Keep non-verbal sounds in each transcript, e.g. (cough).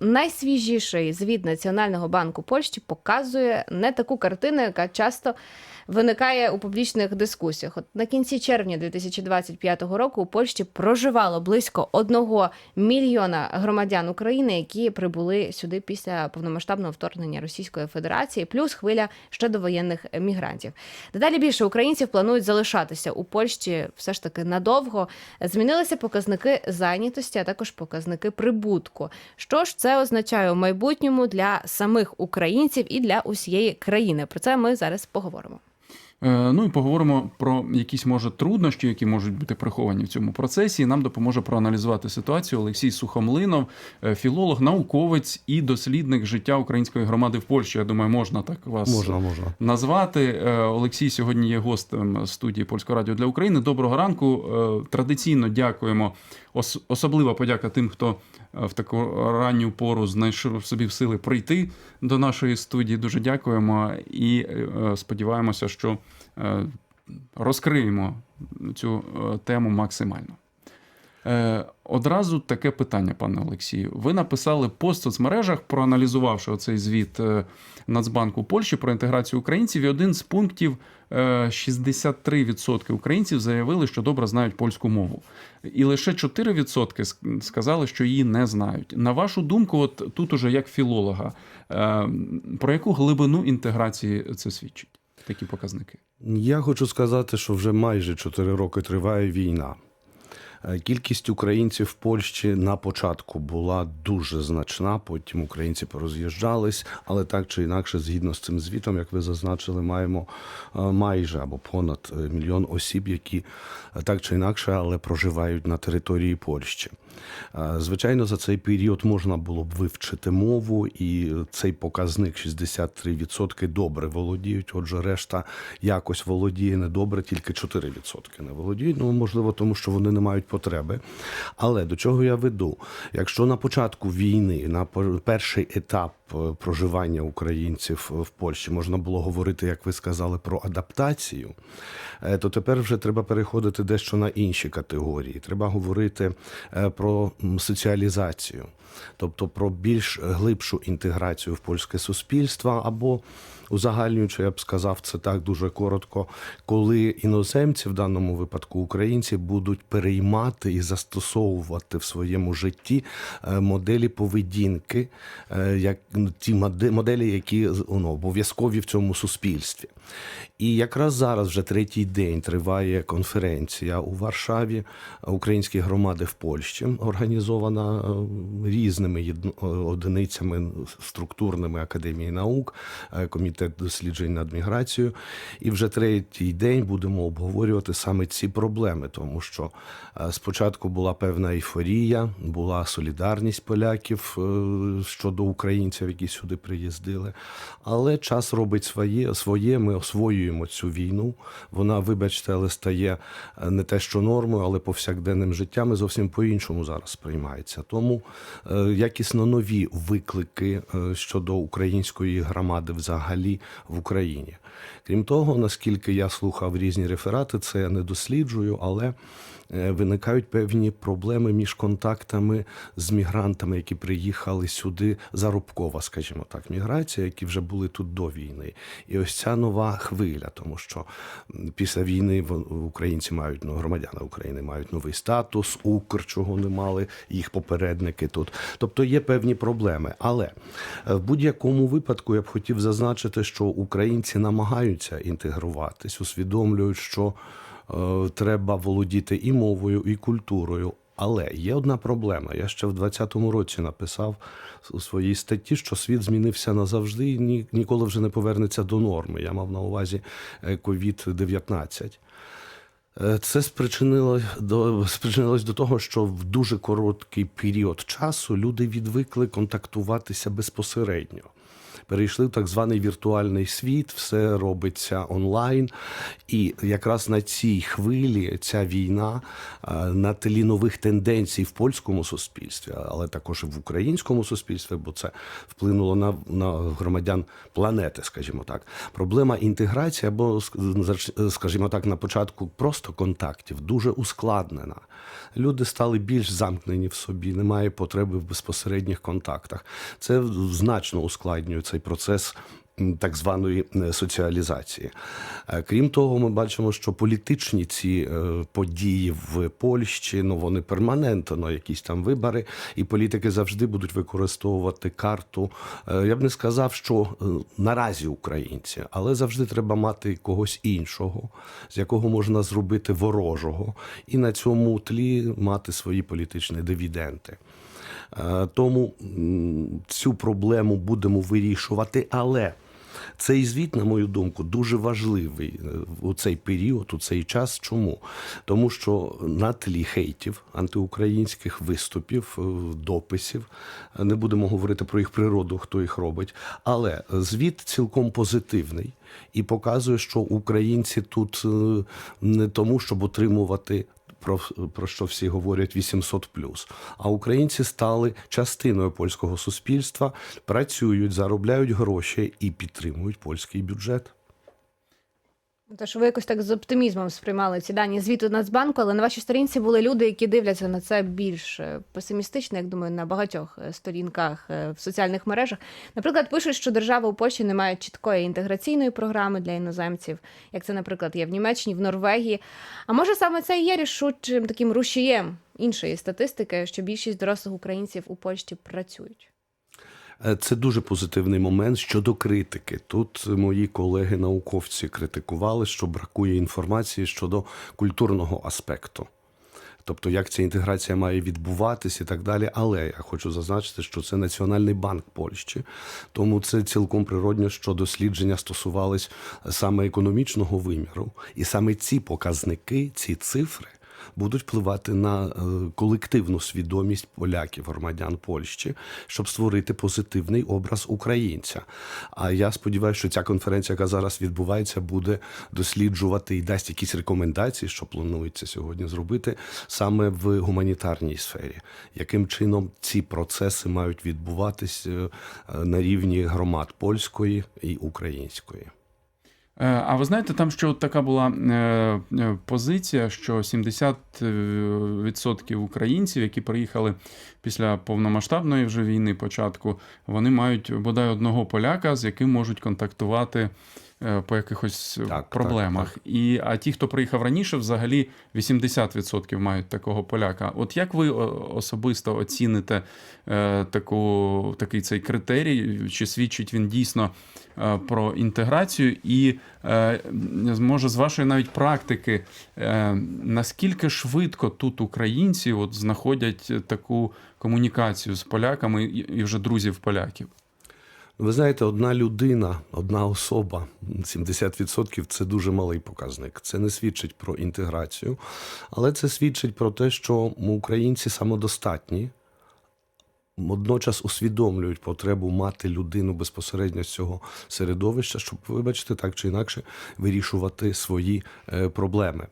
найсвіжіший звіт Національного банку Польщі показує не таку картину, яка часто виникає у публічних дискусіях. От на кінці червня 2025 року у Польщі проживало близько одного мільйона громадян України, які прибули сюди після повномасштабного вторгнення Російської Федерації, плюс хвиля ще довоєнних мігрантів. Дедалі більше українців планують залишатися у Польщі все ж таки надовго. Змінилися показники зайнятості, а також показники прибутку. Що ж це означає у майбутньому для самих українців і для усієї країни? Про це ми зараз поговоримо. Е, Ну і поговоримо про якісь може труднощі, які можуть бути приховані в цьому процесі. І нам допоможе проаналізувати ситуацію Олексій Сухомлинов, е, філолог, науковець і дослідник життя української громади в Польщі. Я думаю, можна так вас Можна, можна. назвати. Е, Олексій сьогодні є гостем студії Польського радіо для України. Доброго ранку. Традиційно дякуємо. Особлива подяка тим, хто в таку ранню пору знайшов собі в сили прийти до нашої студії. Дуже дякуємо і е, сподіваємося, що е, розкриємо цю е, тему максимально. Е, Одразу таке питання, пане Олексію. Ви написали пост в соцмережах, проаналізувавши оцей звіт е, Нацбанку Польщі про інтеграцію українців. І один з пунктів е, 63% українців заявили, що добре знають польську мову. І лише 4% ск- сказали, що її не знають. На вашу думку, от тут уже як філолога, е, про яку глибину інтеграції це свідчить? Такі показники. Я хочу сказати, що вже майже 4 роки триває війна. Е, Кількість українців в Польщі на початку була дуже значна. Потім українці пороз'їжджались, але так чи інакше, згідно з цим звітом, як ви зазначили, маємо е, майже або понад е, мільйон осіб, які так чи інакше, але проживають на території Польщі. Е, Звичайно, за цей період можна було б вивчити мову, і цей показник 63% добре володіють. Отже, решта якось володіє недобре, тільки 4% не володіють. Ну можливо, тому що вони не мають потреби. Але до чого я веду? Якщо на початку війни, на пер- перший етап проживання українців в Польщі. Можна було говорити, як ви сказали, про адаптацію, е, то тепер вже треба переходити дещо на інші категорії. Треба говорити е, про соціалізацію, тобто про більш глибшу інтеграцію в польське суспільство або узагальнюючи, я б сказав це так дуже коротко, коли іноземці, в даному випадку українці, будуть переймати і застосовувати в своєму житті е, моделі поведінки, е, як ну, ті моделі, які ну, обов'язкові в цьому суспільстві. І якраз зараз, вже третій день, триває конференція у Варшаві українські громади в Польщі, організована е, різними одиницями структурними академії наук, е, комітет досліджень над міграцією. І вже третій день будемо обговорювати саме ці проблеми, тому що е, спочатку була певна ейфорія, була солідарність поляків е, щодо українців, які сюди приїздили. Але час робить своє, своє. Ми освоюємо цю війну. Вона, вибачте, але стає е, не те, що нормою, але повсякденним життям і зовсім по-іншому зараз сприймається. Тому якісно нові виклики щодо української громади взагалі в Україні. Крім того, наскільки я слухав різні реферати, це я не досліджую, але виникають певні проблеми між контактами з мігрантами, які приїхали сюди зарубкова, скажімо так, міграція, які вже були тут до війни. І ось ця нова хвиля, тому що після війни українці мають ну, громадяни України мають новий статус, Укр, чого не мали їх попередники тут. Тобто є певні проблеми. Але е, в будь-якому випадку я б хотів зазначити, що українці намагаються інтегруватись, усвідомлюють, що е, треба володіти і мовою, і культурою. Але є одна проблема. Я ще в 2020 році написав у своїй статті, що світ змінився назавжди і ні, ніколи вже не повернеться до норми. Я мав на увазі е, COVID-19. Е, Це спричинило до спричинилось до того, що в дуже короткий період часу люди відвикли контактуватися безпосередньо. Перейшли в так званий віртуальний світ, все робиться онлайн. І якраз на цій хвилі ця війна е, на тлі нових тенденцій в польському суспільстві, але також і в українському суспільстві, бо це вплинуло на, на громадян планети, скажімо так. Проблема інтеграції або, скажімо так, на початку просто контактів дуже ускладнена. Люди стали більш замкнені в собі, немає потреби в безпосередніх контактах. Це значно ускладнює цей процес так званої е, соціалізації. Е, Крім того, ми бачимо, що політичні ці е, події в Польщі, ну вони перманентно, якісь там вибори, і політики завжди будуть використовувати карту. Я б не сказав, що наразі українці, але завжди треба мати когось іншого, з якого можна зробити ворожого, і на цьому тлі мати свої політичні дивіденти. Е, Тому цю проблему будемо вирішувати, але цей звіт, на мою думку, дуже важливий е, у цей період, у цей час. Чому? Тому що на тлі хейтів, антиукраїнських виступів, е, дописів, не будемо говорити про їх природу, хто їх робить, але звіт цілком позитивний і показує, що українці тут не тому, щоб отримувати про, про що всі говорять 800 А українці стали частиною польського суспільства, працюють, заробляють гроші і підтримують польський бюджет. Тож ви якось так з оптимізмом сприймали ці дані звіту Нацбанку, але на вашій сторінці були люди, які дивляться на це більш е, песимістично, як думаю, на багатьох е, сторінках е, в соціальних мережах. Наприклад, пишуть, що держава у Польщі не має чіткої інтеграційної програми для іноземців, як це, наприклад, є в Німеччині, в Норвегії. А може саме це і є рішучим таким рушієм іншої статистики, що більшість дорослих українців у Польщі працюють. Е, Це дуже позитивний момент щодо критики. Тут мої колеги-науковці критикували, що бракує інформації щодо культурного аспекту. Тобто, як ця інтеграція має відбуватись і так далі. Але я хочу зазначити, що це Національний банк Польщі, тому це цілком природньо, що дослідження стосувались саме економічного виміру, і саме ці показники, ці цифри. Будуть впливати на е, колективну свідомість поляків, громадян Польщі, щоб створити позитивний образ українця. А я сподіваюся, що ця конференція, яка зараз відбувається, буде досліджувати і дасть якісь рекомендації, що планується сьогодні зробити саме в гуманітарній сфері. Яким чином ці процеси мають відбуватись е, на рівні громад польської і української? Е, А ви знаєте, там що от така була е, е, позиція, що 70% українців, які приїхали після повномасштабної вже війни, початку, вони мають бодай одного поляка, з яким можуть контактувати по якихось е, Так, проблемах. так, І а ті, хто приїхав раніше, взагалі 80% мають такого поляка. От як ви особисто оціните е, таку, такий цей критерій? Чи свідчить він дійсно е, про інтеграцію? І е, може з вашої навіть практики, е, наскільки швидко тут українці от знаходять таку комунікацію з поляками і вже друзів поляків? Ви знаєте, одна людина, одна особа, 70% це дуже малий показник. Це не свідчить про інтеграцію, але це свідчить про те, що українці самодостатні, водночас усвідомлюють потребу мати людину безпосередньо з цього середовища, щоб, вибачте, так чи інакше вирішувати свої е, проблеми.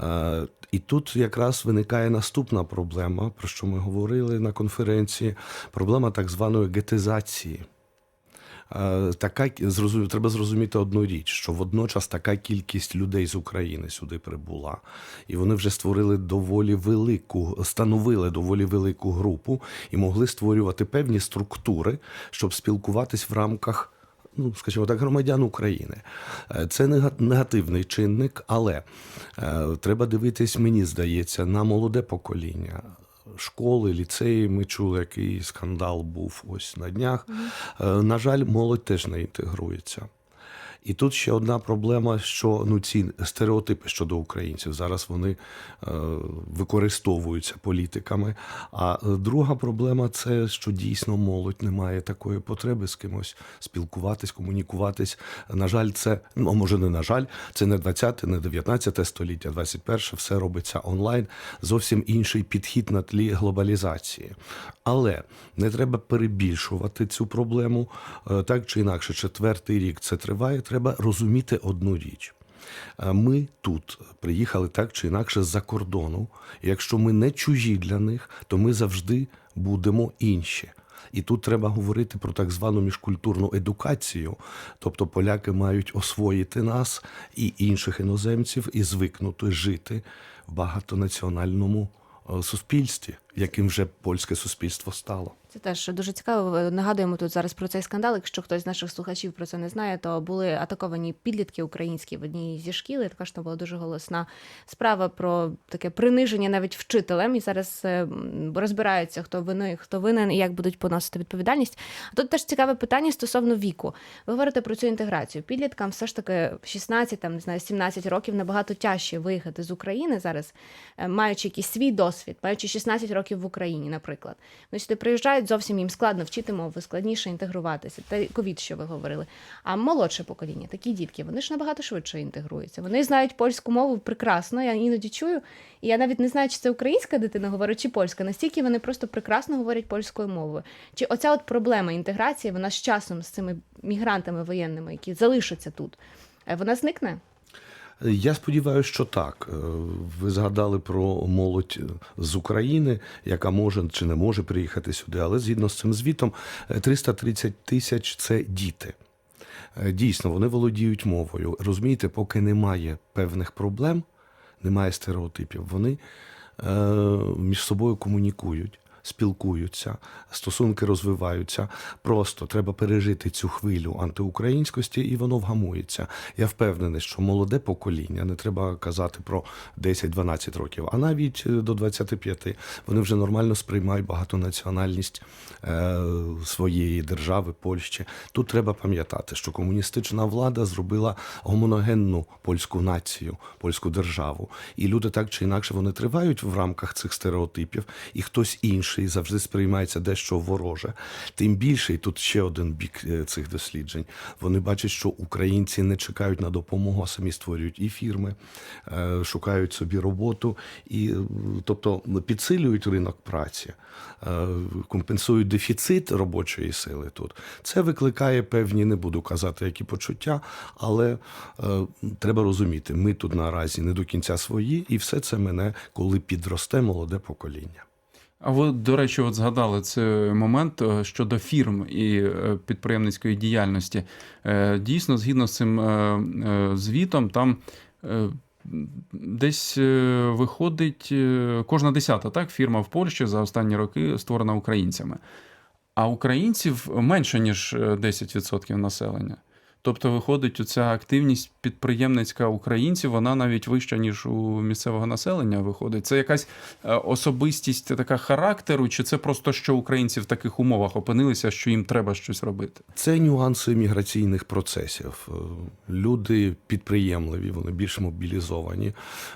Е, і тут якраз виникає наступна проблема, про що ми говорили на конференції: проблема так званої гетизації. Е, Така зрозумів, треба зрозуміти одну річ, що водночас така кількість людей з України сюди прибула, і вони вже створили доволі велику, становили доволі велику групу і могли створювати певні структури, щоб спілкуватись в рамках. Ну, скажімо так, громадян України. Е, Це нега- негативний чинник, але е, треба дивитись, мені здається, на молоде покоління. Школи, ліцеї, ми чули, який скандал був ось на днях. Е, На жаль, молодь теж не інтегрується. І тут ще одна проблема, що ну ці стереотипи щодо українців зараз вони е, використовуються політиками. А е, друга проблема це що дійсно молодь не має такої потреби з кимось спілкуватись, комунікуватись. На жаль, це ну може не на жаль, це не 20, не 19 століття, 21, все робиться онлайн. Зовсім інший підхід на тлі глобалізації. Але не треба перебільшувати цю проблему. Е, Так чи інакше, четвертий рік це триває. Треба розуміти одну річ. Ми тут приїхали так чи інакше з-за кордону. Якщо ми не чужі для них, то ми завжди будемо інші. І тут треба говорити про так звану міжкультурну едукацію. Тобто поляки мають освоїти нас і інших іноземців і звикнути жити в багатонаціональному е, суспільстві, яким вже польське суспільство стало. Це теж дуже цікаво. Нагадуємо тут зараз про цей скандал. Якщо хтось з наших слухачів про це не знає, то були атаковані підлітки українські в одній зі шкіл. І також там була дуже голосна справа про таке приниження навіть вчителем. І зараз е, розбираються, хто винний, хто винен і як будуть поносити відповідальність. А тут теж цікаве питання стосовно віку. Ви говорите про цю інтеграцію. Підліткам все ж таки 16, там не знаю, 17 років набагато тяжче виїхати з України зараз, е, маючи якийсь свій досвід, маючи 16 років в Україні, наприклад. Вони сюди приїжджають, зовсім їм складно вчити мови, складніше інтегруватися. Та ковід, що ви говорили. А молодше покоління, такі дітки, вони ж набагато швидше інтегруються. Вони знають польську мову прекрасно. Я іноді чую, і я навіть не знаю, чи це українська дитина говорить, чи польська. Настільки вони просто прекрасно говорять польською мовою. Чи оця от проблема інтеграції, вона з часом з цими мігрантами воєнними, які залишаться тут, е, вона зникне? Я сподіваюся, що так. Е, Ви згадали про молодь з України, яка може чи не може приїхати сюди, але згідно з цим звітом, е, 330 тисяч це діти. Е, Дійсно, вони володіють мовою. Розумієте, поки немає певних проблем, немає стереотипів, вони е, між собою комунікують. Спілкуються, стосунки розвиваються. Просто треба пережити цю хвилю антиукраїнськості, і воно вгамується. Я впевнений, що молоде покоління, не треба казати про 10-12 років, а навіть е, до 25, вони вже нормально сприймають багатонаціональність е, своєї держави, Польщі. Тут треба пам'ятати, що комуністична влада зробила гомоногенну польську націю, польську державу. І люди так чи інакше вони тривають в рамках цих стереотипів, і хтось інший завжди сприймається дещо вороже. Тим більше, і тут ще один бік е, цих досліджень. Вони бачать, що українці не чекають на допомогу, а самі створюють і фірми, е, шукають собі роботу, і е, тобто підсилюють ринок праці, компенсують дефіцит робочої сили тут. Це викликає певні, не буду казати, які почуття, але треба розуміти, ми тут наразі не до кінця свої, і все це мене, коли підросте молоде покоління. А ви, до речі, от згадали цей момент е, щодо фірм і е, підприємницької діяльності. Е, Дійсно, згідно з цим звітом, там десь виходить кожна десята так, фірма в Польщі за останні роки створена українцями. А українців менше, ніж е, 10% населення. Тобто, виходить, оця активність підприємницька українців, вона навіть вища, ніж у місцевого населення виходить. Це якась е, особистість така характеру, чи це просто що українці в таких умовах опинилися, що їм треба щось робити? Це нюанси міграційних процесів. Е, Люди підприємливі, вони більш мобілізовані.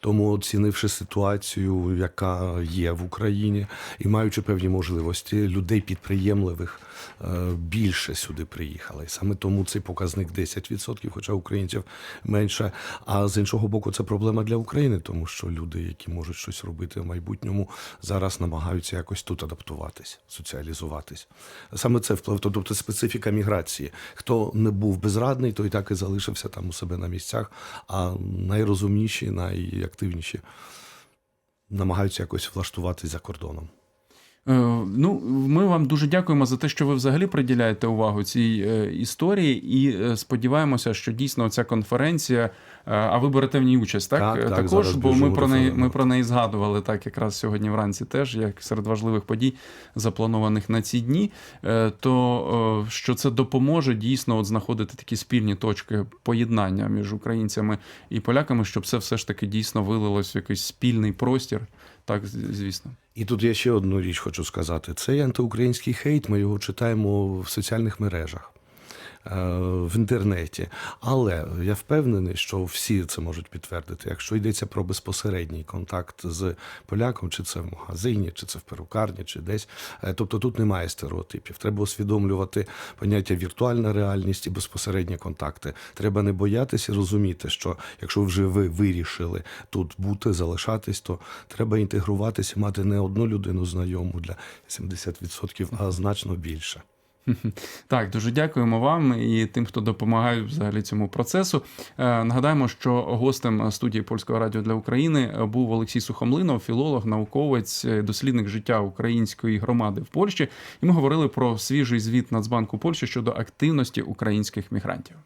Тому, оцінивши ситуацію, яка є в Україні, і маючи певні можливості, людей підприємливих е, більше сюди приїхали. Саме тому цей показник 10%, хоча українців менше. А з іншого боку, це проблема для України, тому що люди, які можуть щось робити в майбутньому, зараз намагаються якось тут адаптуватись, соціалізуватись. Саме це вплив, тобто специфіка міграції. Хто не був безрадний, той так і залишився там у себе на місцях. А найрозумніші, найактивніші намагаються якось влаштуватись за кордоном. Е, Ну, ми вам дуже дякуємо за те, що ви взагалі приділяєте увагу цій е, історії, і е, сподіваємося, що дійсно ця конференція. А ви берете в ній участь, так? Так, так, Також, бо ми про неї ми про неї згадували так, якраз сьогодні вранці, теж як серед важливих подій, запланованих на ці дні. То що це допоможе дійсно от знаходити такі спільні точки поєднання між українцями і поляками, щоб це все ж таки дійсно вилилось в якийсь спільний простір. Так, звісно. І тут я ще одну річ хочу сказати: цей антиукраїнський хейт, ми його читаємо в соціальних мережах. В інтернеті. Але я впевнений, що всі це можуть підтвердити. Якщо йдеться про безпосередній контакт з поляком, чи це в магазині, чи це в перукарні, чи десь. Е, Тобто тут немає стереотипів. Треба усвідомлювати поняття віртуальна реальність і безпосередні контакти. Треба не боятися розуміти, що якщо вже ви вирішили тут бути, залишатись, то треба інтегруватися, мати не одну людину знайому для 70%, а значно більше. (laughs) Так, дуже дякуємо вам і тим, хто допомагає взагалі цьому процесу. Е, Нагадаємо, що гостем студії Польського радіо для України був Олексій Сухомлинов, філолог, науковець, дослідник життя української громади в Польщі. І ми говорили про свіжий звіт Нацбанку Польщі щодо активності українських мігрантів.